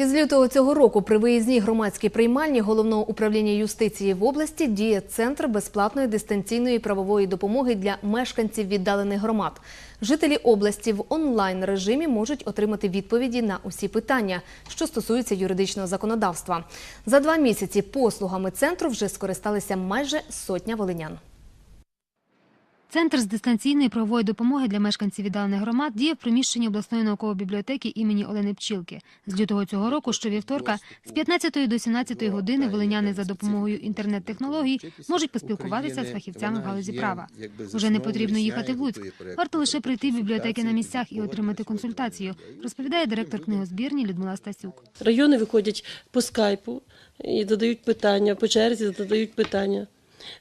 Із лютого цього року при виїзній громадській приймальні головного управління юстиції в області діє центр безплатної дистанційної правової допомоги для мешканців віддалених громад. Жителі області в онлайн режимі можуть отримати відповіді на усі питання, що стосуються юридичного законодавства. За два місяці послугами центру вже скористалися майже сотня волинян. Центр з дистанційної правової допомоги для мешканців віддалених громад діє в приміщенні обласної наукової бібліотеки імені Олени Пчілки. З лютого цього року, щовівторка, з 15 до 17 години волиняни за допомогою інтернет-технологій можуть поспілкуватися з фахівцями в галузі права. Уже не потрібно їхати в Луцьк. Варто лише прийти в бібліотеки на місцях і отримати консультацію, розповідає директор книгозбірні Людмила Стасюк. Райони виходять по скайпу і додають питання, по черзі додають питання.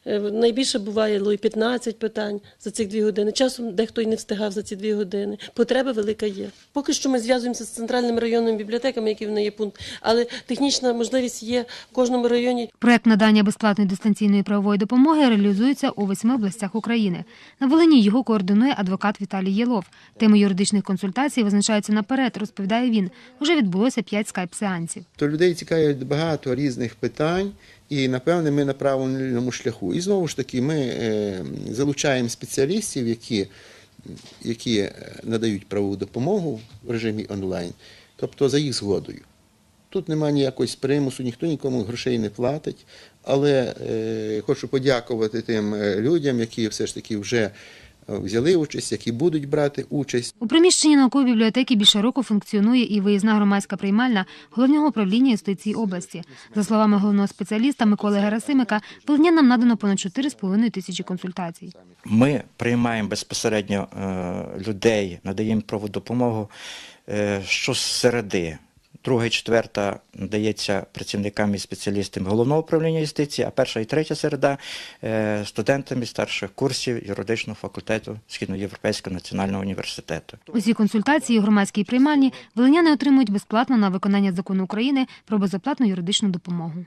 Е, Найбільше буває ну, і 15 питань за ці дві години. Часом дехто й не встигав за ці дві години. Потреба велика є. Поки що ми зв'язуємося з центральними районними бібліотеками, які в неї є пункт, але технічна можливість є в кожному районі. Проект надання безплатної дистанційної правової допомоги реалізується у восьми областях України. На Волині його координує адвокат Віталій Єлов. Теми юридичних консультацій визначаються наперед, розповідає він. Уже відбулося п'ять скайп-сеансів. То людей цікавить багато різних питань, і напевне ми на правильному шляху. І знову ж таки, ми е, залучаємо спеціалістів, які, які е, надають правову допомогу в режимі онлайн, тобто за їх згодою. Тут немає ніякогось примусу, ніхто нікому грошей не платить. Але е, хочу подякувати тим е, людям, які все ж таки вже взяли участь, які будуть брати участь. У приміщенні наукової бібліотеки більше року функціонує і виїзна громадська приймальна головного управління юстиції області. За словами головного спеціаліста Миколи Герасимика, волинянам надано понад 4,5 тисячі консультацій. Ми приймаємо безпосередньо е, людей, надаємо правову допомогу е, щосереди. Друга і четверта надається працівникам і спеціалістам головного управління юстиції, а перша і третя середа студентам студентами старших курсів юридичного факультету Східноєвропейського національного університету. Усі консультації у громадській приймальні волиняни отримують безплатно на виконання закону України про безоплатну юридичну допомогу.